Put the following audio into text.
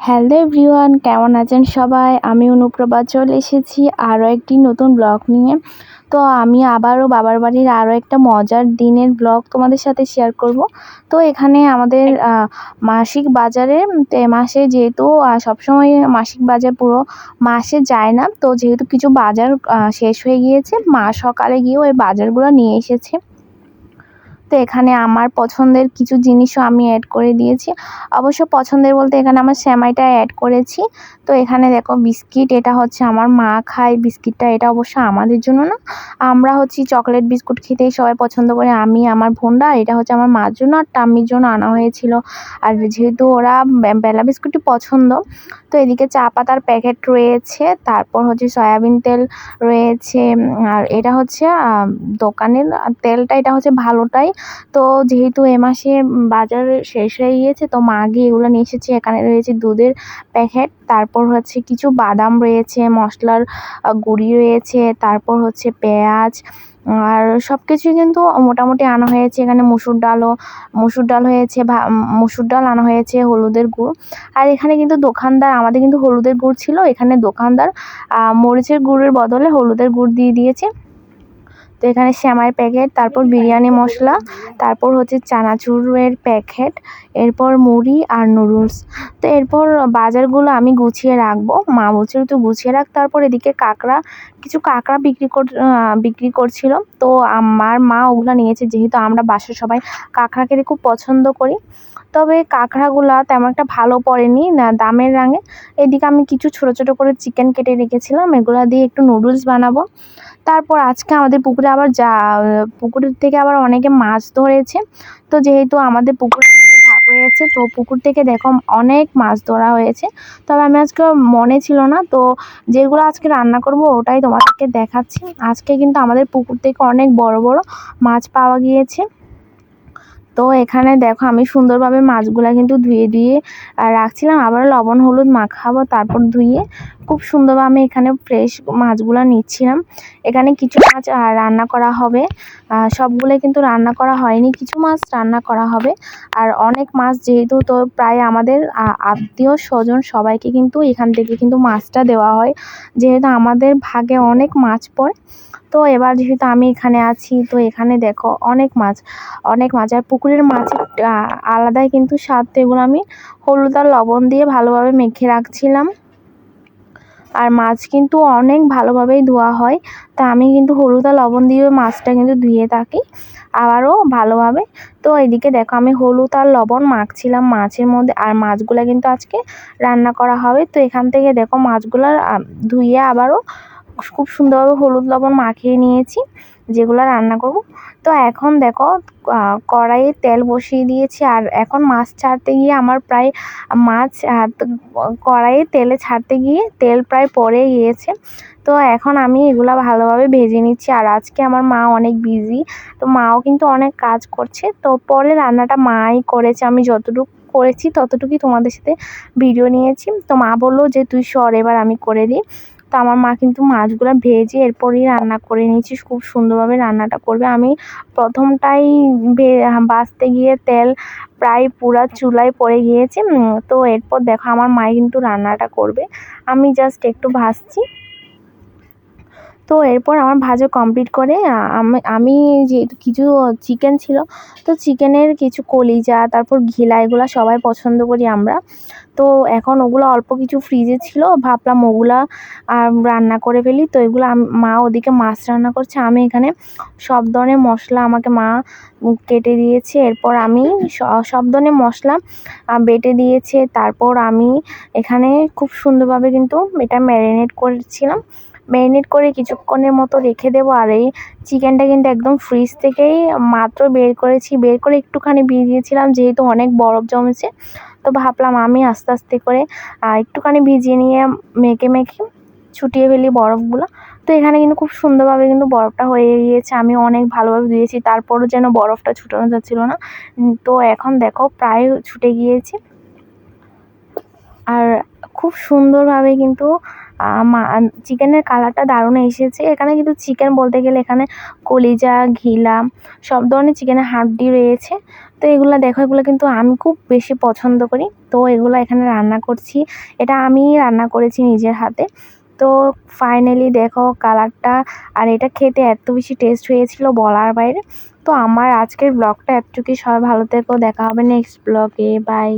Hello everyone, কেমন আছেন সবাই? আমি অনুপ্রভা চলে এসেছি আরও একটি নতুন ব্লগ নিয়ে। তো আমি আবারও বাবার বাড়ির আরও একটা মজার দিনের ব্লগ তোমাদের সাথে শেয়ার করব। তো এখানে আমাদের মাসিক বাজারে মাসে যেহেতু সবসময় মাসিক বাজার পুরো মাসে যায় না। তো যেহেতু কিছু বাজার শেষ হয়ে গিয়েছে, মা সকালে গিয়ে ওই বাজারগুলো নিয়ে এসেছে। তো এখানে আমার পছন্দের কিছু জিনিসও আমি অ্যাড করে দিয়েছি। অবশ্য পছন্দের বলতে এখানে আমার শ্যামাইটা অ্যাড করেছি। তো এখানে দেখো বিস্কিট, এটা হচ্ছে আমার মা খায় বিস্কিটটা, এটা অবশ্য আমাদের জন্য না। আমরা হচ্ছি চকলেট বিস্কুট খেতেই সবাই পছন্দ করে, আমি, আমার বোনরা এটা হচ্ছে আমার মার জন্য আর টাম্মির জন্য আনা হয়েছিল। আর যেহেতু ওরা বেলা বিস্কুটই পছন্দ, তো এদিকে চা পাতার প্যাকেট রয়েছে, তারপর হচ্ছে সয়াবিন তেল রয়েছে আর এটা হচ্ছে দোকানের তেলটা, এটা হচ্ছে ভালোটাই তো যেহেতু এ মাসে বাজার শেষ হয়ে গিয়েছে, তো মা গিয়ে এগুলো নিয়ে এসেছে। এখানে রয়েছে দুধের প্যাকেট, তারপর হচ্ছে কিছু বাদাম রয়েছে, মশলার গুঁড়ি রয়েছে, তারপর হচ্ছে পেঁয়াজ, আর সব কিছুই কিন্তু মোটামুটি আনা হয়েছে। এখানে মুসুর ডালও, মুসুর ডাল হয়েছে মুসুর ডাল আনা হয়েছে, হলুদের গুড়। আর এখানে কিন্তু দোকানদার, আমাদের কিন্তু হলুদের গুড় ছিল, এখানে দোকানদার মরিচের গুড়ের বদলে হলুদের গুড় দিয়ে দিয়েছে। তো এখানে শ্যামাইয়ের প্যাকেট, তারপর বিরিয়ানি মশলা, তারপর হচ্ছে চানাচুরের প্যাকেট, এরপর মুড়ি আর নুডলস। তো এরপর বাজারগুলো আমি গুছিয়ে রাখব। মা বলছিল তো গুছিয়ে রাখ, তারপর এদিকে কাঁকড়া, কিছু কাঁকড়া বিক্রি কর বিক্রি করছিল। তো আমার মা ওগুলো নিয়েছে, যেহেতু আমরা বাসার সবাই কাঁকড়া খেতে খুব পছন্দ করি। তবে কাঁকড়াগুলো তেমন একটা ভালো পড়েনি, না দামের রাঙে। এদিকে আমি কিছু ছোটো ছোটো করে চিকেন কেটে রেখেছিলাম, এগুলো দিয়ে একটু নুডলস বানাবো। তারপর আজকে আমাদের পুকুরে আবার যা, পুকুরের থেকে আবার অনেকে মাছ ধরেছে। তো যেহেতু আমাদের পুকুর আমাদের তো পুকুর থেকে দেখো অনেক মাছ ধরা হয়েছে। তবে আমি আজকে মনে ছিল না, তো যেগুলো আজকে রান্না করব ওটাই তোমাদেরকে দেখাচ্ছি। আজকে কিন্তু আমাদের পুকুর থেকে অনেক বড় বড় মাছ পাওয়া গিয়েছে। তো এখানে দেখো আমি সুন্দরভাবে মাছগুলা কিন্তু ধুয়ে ধুয়ে রাখছিলাম। আবার লবণ, হলুদ মাখাবো, তারপর ধুয়ে খুব সুন্দরভাবে আমি এখানে ফ্রেশ মাছগুলো নিচ্ছিলাম। এখানে কিছু মাছ রান্না করা হবে। সবগুলো কিন্তু রান্না করা হয়নি। কিছু মাছ রান্না করা হবে। আর অনেক মাছ যেহেতু তো প্রায় আমাদের আত্মীয় স্বজন সবাইকে কিন্তু এখান থেকে কিন্তু মাছটা দেওয়া হয়। যেহেতু আমাদের ভাগে অনেক মাছ পড়ে। তো এবার যেহেতু আমি এখানে আছি, তো এখানে দেখো অনেক মাছ অনেক মাছ। আর পুকুরের মাছের আলাদাই কিন্তু স্বাদ। এগুলো আমি হলুদ আর লবণ দিয়ে ভালোভাবে মেখে রাখছিলাম। আর মাছ কিন্তু অনেক ভালোভাবেই ধোয়া হয়। তা আমি কিন্তু হলুদ আর লবণ দিয়ে মাছটা কিন্তু ধুয়ে থাকি, আবারও ভালোভাবে। তো এদিকে দেখো, আমি হলুদ আর লবণ মাখছিলাম মাছের মধ্যে, আর মাছগুলো কিন্তু আজকে রান্না করা হবে। তো এখান থেকে দেখো, মাছগুলো ধুয়ে আবারও খুব সুন্দরভাবে হলুদ লবণ মাখিয়ে নিয়েছি। যেগুলো রান্না করব। তো এখন দেখো কড়াইয়ে তেল বসিয়ে দিয়েছি আর এখন মাছ ছাড়তে গিয়ে আমার প্রায় মাছ কড়াইয়ে তেলে ছাড়তে গিয়ে তেল প্রায় পড়ে গিয়েছে। তো এখন আমি এগুলো ভালোভাবে ভেজে নিচ্ছি আর আজকে আমার মা অনেক বিজি, তো মাও কিন্তু অনেক কাজ করছে। তো পরে রান্নাটা মাই করেছে, আমি যতটুকু করেছি ততটুকুই তোমাদের সাথে ভিডিও নিয়েছি। তো মা বলল যে, তুই সর, এবার আমি করে দিই। তো আমার মা কিন্তু মাছগুলো ভেজে এরপরই রান্না করে নিয়েছি, খুব সুন্দরভাবে রান্নাটা করবে। আমি প্রথমটাই বাছতে গিয়ে তেল প্রায় পুরা চুলায় পড়ে গিয়েছে তো এরপর দেখো আমার মা কিন্তু রান্নাটা করবে। আমি জাস্ট একটু ভাজছি। তো এরপর আমার ভাজা কমপ্লিট করে আমি যেহেতু কিছু চিকেন ছিল, তো চিকেনের কিছু কলিজা, তারপর ঘিলা, এগুলো সবাই পছন্দ করি আমরা। তো এখন ওগুলো অল্প কিছু ফ্রিজে ছিল, ভাবলাম ওগুলো আর রান্না করে ফেলি। তো এগুলো মা ওদিকে মাছ রান্না করছে। আমি এখানে সব ধরনের মশলা আমাকে মা কেটে দিয়েছে। এরপর আমি সব ধরনের মশলা বেটে দিয়েছে। তারপর আমি এখানে খুব সুন্দরভাবে কিন্তু এটা ম্যারিনেট করেছিলাম। ম্যারিনেট করে কিছুক্ষণের মতো রেখে দেবো আর এই চিকেনটা কিন্তু একদম ফ্রিজ থেকেই মাত্র বের করেছি। বের করে একটুখানি ভিজিয়েছিলাম যেহেতু অনেক বরফ জমেছে। তো ভাবলাম আমি আস্তে আস্তে করে একটুখানি ভিজিয়ে নিয়ে মেখে মেখে ছুটিয়ে ফেলি বরফগুলো। তো এখানে কিন্তু খুব সুন্দরভাবে কিন্তু বরফটা হয়ে গিয়েছে। আমি অনেক ভালোভাবে ধুয়েছি, তারপরও যেন বরফটা ছুটানো যাচ্ছিল না। তো এখন দেখো প্রায় ছুটে গিয়েছে। আর খুব সুন্দরভাবে কিন্তু চিকেনের কালারটা দারুণ এসেছে। এখানে কিন্তু চিকেন বলতে গেলে এখানে কলিজা, ঘিলা, সব ধরনের চিকেনের হাড্ডি রয়েছে। তো এগুলো দেখো, এগুলো কিন্তু আমি খুব বেশি পছন্দ করি। তো এগুলো এখানে রান্না করছি। এটা আমি রান্না করেছি নিজের হাতে। তো ফাইনালি দেখো কালারটা। আর এটা খেতে এত বেশি টেস্ট হয়েছিল বলার বাইরে। তো আমার আজকের ব্লগটা এতটুকুই। সবাই ভালো থেকো। দেখা হবে নেক্সট ব্লগে। বাই।